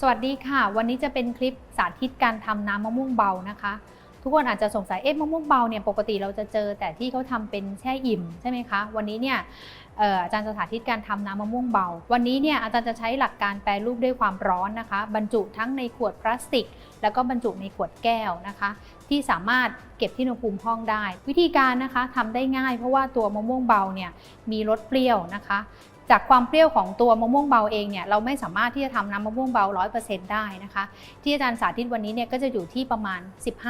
สวัสดีค่ะ วันนี้จะเป็นคลิปสาธิตการทำน้ำมะม่วงเบานะคะ ทุกคนอาจจะสงสัยเอ๊ะมะม่วงเบาเนี่ยปกติเราจะเจอแต่ที่เขาทำเป็นแช่อิ่มใช่ไหมคะ วันนี้เนี่ยอาจารย์จะสาธิตการทำน้ำมะม่วงเบา วันนี้เนี่ยอาจารย์จะใช้หลักการแปรรูปด้วยความร้อนนะคะ บรรจุทั้งในขวดพลาสติก แล้วก็บรรจุในขวดแก้วนะคะ ที่สามารถเก็บที่อุณหภูมิห้องได้ วิธีการนะคะทำได้ง่าย เพราะว่าตัวมะม่วงเบาเนี่ยมีรสเปรี้ยวนะคะ จากความเปรี้ยวของตัวมะม่วงเบาเองเนี่ยเราไม่สามารถที่จะทำน้ำมะม่วงเบา 100%ได้นะคะ ที่อาจารย์สาธิตวันนี้เนี่ยก็จะอยู่ที่ประมาณ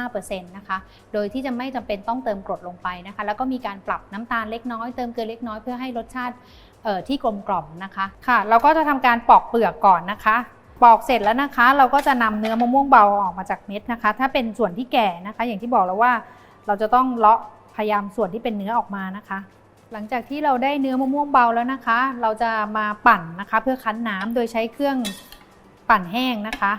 15%นะคะ โดยที่จะไม่จำเป็นต้องเติมกรดลงไปนะคะ แล้วก็มีการปรับน้ำตาลเล็กน้อยเติมเกลือเล็กน้อยเพื่อให้รสชาติเอ่อที่กลมกล่อมนะคะค่ะ เราก็จะทำการปอกเปลือกก่อนนะคะปอกเสร็จแล้วนะคะ เราก็จะนำเนื้อมะม่วงเบาออกมาจากเม็ดนะคะ ถ้าเป็นส่วนที่แก่นะคะ อย่างที่บอกแล้วว่าเราจะต้องเลาะพยายามส่วนที่เป็นเนื้อออกมานะคะ หลังจากที่เราได้เนื้อมะม่วงเบาแล้วนะคะ เราจะมาปั่นนะคะ เพื่อคั้นน้ำโดยใช้เครื่องปั่นแห้งนะคะ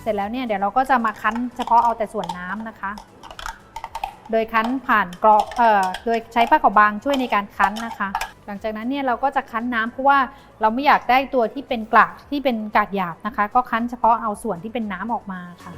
เสร็จแล้วเนี่ยเดี๋ยวเราก็จะมาคั้นเฉพาะเอาแต่ส่วนน้ำนะคะ โดยคั้นผ่านกรอกเอ่อโดยใช้ผ้าขาวบางช่วยในการคั้นนะคะ หลังจากนั้นเนี่ยเราก็จะคั้นน้ำเพราะว่าเราไม่อยากได้ตัวที่เป็นกลากที่เป็นกากหยาบนะคะ ก็คั้นเฉพาะเอาส่วนที่เป็นน้ำออกมาค่ะ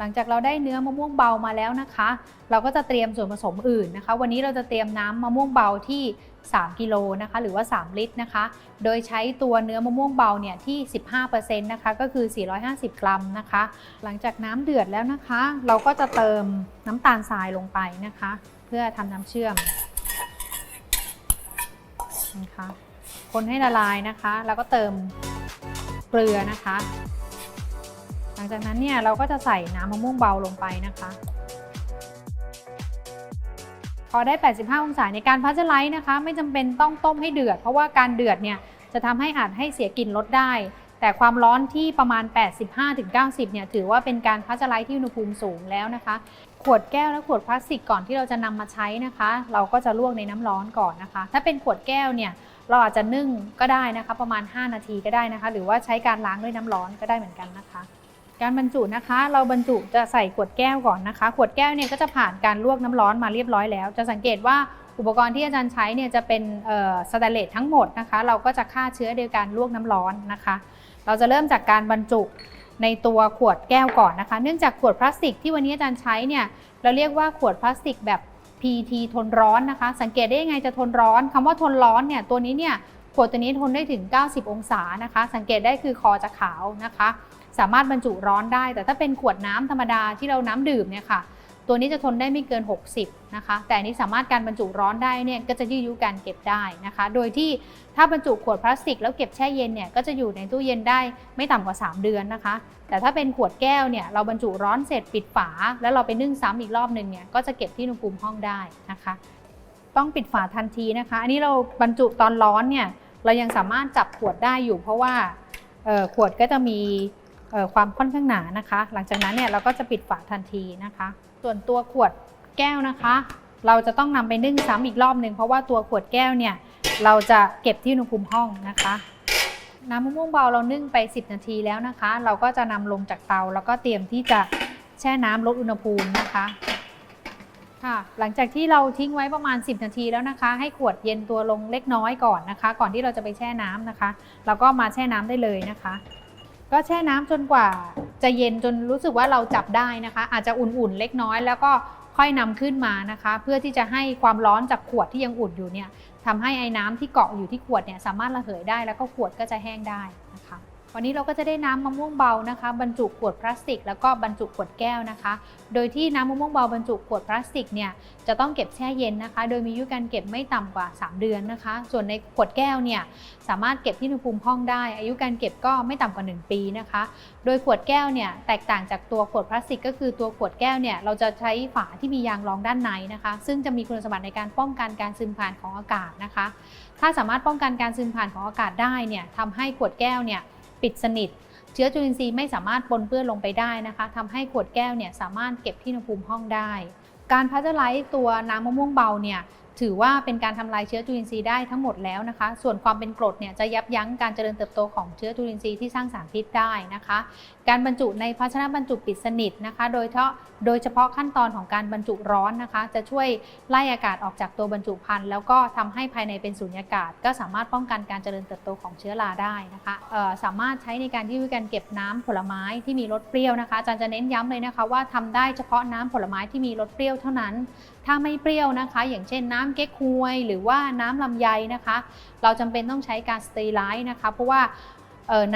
หลังจากเราได้เนื้อมะม่วงเบามาแล้วนะคะ เราก็จะเตรียมส่วนผสมอื่นนะคะ วันนี้เราจะเตรียมน้ำมะม่วงเบาที่ 3 กิโลนะคะ หรือว่า 3 ลิตรนะคะ โดยใช้ตัวเนื้อมะม่วงเบาเนี่ยที่ 15%นะคะก็คือ 450 กรัมนะคะ หลังจากน้ำเดือดแล้วนะคะ เราก็จะเติมน้ำตาลทรายลงไปนะคะ เพื่อทำน้ำเชื่อมนะคะคนให้ละลายนะคะ แล้วก็เติมเกลือนะคะ ลังจากนั้นเนี่ยเราก็จะใส่น้ำมะม่วงเบาลงไปนะคะ พอได้ 85 องศาในการพัชไลท์นะคะ ไม่จำเป็นต้องต้มให้เดือด เพราะว่าการเดือดเนี่ยจะทำให้อาจให้เสียกลิ่นรสได้ แต่ความร้อนที่ประมาณ 85-90 เนี่ยถือว่าเป็นการพัชไลท์ที่อุณหภูมิสูงแล้วนะคะ ขวดแก้วและขวดพลาสติกก่อนที่เราจะนำมาใช้นะคะ เราก็จะลวกในน้ำร้อนก่อนนะคะ ถ้าเป็นขวดแก้วเนี่ยเราอาจจะนึ่งก็ได้นะคะ ประมาณ 5 นาทีก็ได้นะคะ หรือว่าใช้การล้างด้วยน้ำร้อนก็ได้เหมือนกันนะคะ การบรรจุนะคะ เราบรรจุจะใส่ขวดแก้วก่อนนะคะ ขวดแก้วเนี่ยก็จะผ่านการลวกน้ำร้อนมาเรียบร้อยแล้ว จะสังเกตว่าอุปกรณ์ที่อาจารย์ใช้เนี่ยจะเป็นสแตนเลสทั้งหมดนะคะ เราก็จะฆ่าเชื้อโดยการลวกน้ำร้อนนะคะ เราจะเริ่มจากการบรรจุในตัวขวดแก้วก่อนนะคะ เนื่องจากขวดพลาสติกที่วันนี้อาจารย์ใช้เนี่ยเราเรียกว่าขวดพลาสติกแบบ PT ทนร้อนนะคะ สังเกตได้ยังไงจะทนร้อนคำว่าทนร้อนเนี่ยตัวนี้เนี่ยขวดตัวนี้ทนได้ถึง 90 องศานะคะ สังเกตได้คือคอจะขาวนะคะ สามารถบรรจุร้อนได้ แต่ถ้าเป็นขวดน้ำธรรมดาที่เราน้ำดื่มเนี่ยค่ะ ตัวนี้จะทนได้ไม่เกิน 60 นะคะ แต่อันนี้สามารถการบรรจุร้อนได้เนี่ยก็จะยืดอายุการเก็บได้นะคะ โดยที่ถ้าบรรจุขวดพลาสติก แล้วเก็บแช่เย็นเนี่ยก็จะอยู่ในตู้เย็นได้ไม่ต่ำกว่า 3 เดือนนะคะ แต่ถ้าเป็นขวดแก้วเนี่ยเราบรรจุร้อนเสร็จปิดฝา แล้วเราไปนึ่งซ้ำอีกรอบหนึ่งเนี่ยก็จะเก็บที่อุณหภูมิห้องได้นะคะ ต้องปิดฝาทันทีนะคะ อันนี้เราบรรจุตอนร้อนเนี่ยเรายังสามารถจับขวดได้อยู่ เพราะว่าขวดก็จะมี ความค่อนข้างหนานะคะ หลังจากนั้นเนี่ยเราก็จะปิดฝาทันทีนะคะ ส่วนตัวขวดแก้วนะคะ เราจะต้องนำไปนึ่งซ้ำอีกรอบหนึ่งเพราะว่าตัวขวดแก้วเนี่ยเราจะเก็บที่อุณหภูมิห้องนะคะ น้ำมะม่วงเบาเรานึ่งไป 10 นาทีแล้วนะคะ เราก็จะนำลงจากเตาแล้วก็เตรียมที่จะแช่น้ำลดอุณหภูมินะคะค่ะหลังจากที่เราทิ้งไว้ประมาณ 10 นาทีแล้วนะคะ ให้ขวดเย็นตัวลงเล็กน้อยก่อนนะคะ ก่อนที่เราจะไปแช่น้ำนะคะ เราก็มาแช่น้ำได้เลยนะคะ ก็แช่น้ำจนกว่าจะเย็นจนรู้สึกว่าเราจับได้นะคะ อาจจะอุ่นๆเล็กน้อย แล้วก็ค่อยนำขึ้นมานะคะ เพื่อที่จะให้ความร้อนจากขวดที่ยังอุ่นอยู่เนี่ยทำให้ไอ้น้ำที่เกาะอยู่ที่ขวดเนี่ยสามารถระเหยได้แล้วก็ขวดก็จะแห้งได้นะคะ วันนี้เราก็จะได้น้ำมะม่วงเบานะคะ บรรจุขวดพลาสติก แล้วก็บรรจุขวดแก้วนะคะ โดยที่น้ำมะม่วงเบาบรรจุขวดพลาสติกเนี่ยจะต้องเก็บแช่เย็นนะคะ โดยมีอายุการเก็บไม่ต่ำกว่า 3 เดือนนะคะ ส่วนในขวดแก้วเนี่ยสามารถเก็บที่อุณหภูมิห้องได้ อายุการเก็บก็ไม่ต่ำกว่า 1 ปีนะคะ โดยขวดแก้วเนี่ยแตกต่างจากตัวขวดพลาสติก ก็คือตัวขวดแก้วเนี่ยเราจะใช้ฝาที่มียางรองด้านในนะคะ ซึ่งจะมีคุณสมบัติในการป้องกันการซึมผ่านของอากาศนะคะ ถ้าสามารถป้องกันการซึมผ่านของอากาศได้เนี่ยทำให้ขวดแก้วเนี่ย ปิดสนิท เชื้อจุลินทรีย์ไม่สามารถปนเปื้อนลงไปได้นะคะทำให้ขวดแก้วเนี่ยสามารถเก็บที่อุณหภูมิห้องได้ การพัชไลท์ตัวน้ำมะม่วงเบาเนี่ย ถือว่าเป็นการทำลายเชื้อจุลินทรีย์ได้ทั้งหมดแล้วนะคะ ส่วนความเป็นกรดเนี่ยจะยับยั้งการเจริญเติบโตของเชื้อจุลินทรีย์ที่สร้างสารพิษได้นะคะ การบรรจุในภาชนะบรรจุปิดสนิทนะคะ โดยเฉพาะโดยเฉพาะขั้นตอนของการบรรจุร้อนนะคะ จะช่วยไล่อากาศออกจากตัวบรรจุภัณฑ์แล้วก็ทำให้ภายในเป็นสูญญากาศ ก็สามารถป้องกันการเจริญเติบโตของเชื้อราได้นะคะสามารถใช้ในการที่วิการเก็บน้ำผลไม้ที่มีรสเปรี้ยวนะคะอาจารย์จะเน้นย้ำเลยนะคะว่าทำได้เฉพาะน้ำผลไม้ที่มีรสเปรี้ยวเท่านั้น ถ้าไม่เปรี้ยวนะคะ อย่างเช่นน้ำเก๊กฮวย หรือว่าน้ำลำไยนะคะ เราจำเป็นต้องใช้การสเตอร์ไลซ์นะคะ เพราะว่า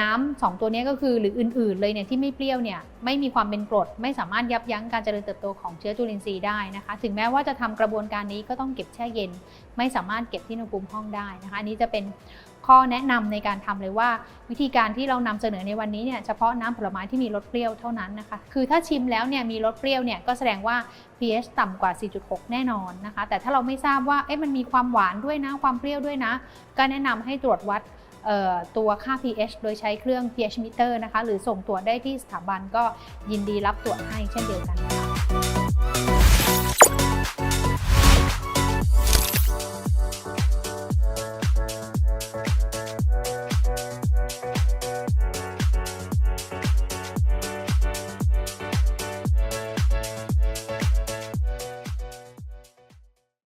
น้ำสองตัวนี้ก็คือหรืออื่นๆ เลยเนี่ยที่ไม่เปรี้ยวเนี่ยไม่มีความเป็นกรด ไม่สามารถยับยั้งการเจริญเติบโตของเชื้อจุลินทรีย์ได้นะคะ ถึงแม้ว่าจะทำกระบวนการนี้ก็ต้องเก็บแช่เย็น ไม่สามารถเก็บที่อุณหภูมิห้องได้นะคะอันนี้จะเป็นข้อแนะนำในการทำเลยว่า วิธีการที่เรานำเสนอในวันนี้เนี่ยเฉพาะน้ำผลไม้ที่มีรสเปรี้ยวเท่านั้นนะคะ คือถ้าชิมแล้วเนี่ยมีรสเปรี้ยวเนี่ยก็แสดงว่า pH ต่ำกว่า 4.6 แน่นอนนะคะ แต่ถ้าเราไม่ทราบว่าเอ๊ะมันมีความหวานด้วยนะความเปรี้ยวด้วยนะ ก็แนะนำให้ตรวจวัด ตัวค่า pH โดยใช้เครื่อง pH meter นะคะ หรือส่งตรวจได้ที่สถาบันก็ยินดีรับตรวจให้เช่นเดียวกันนะคะ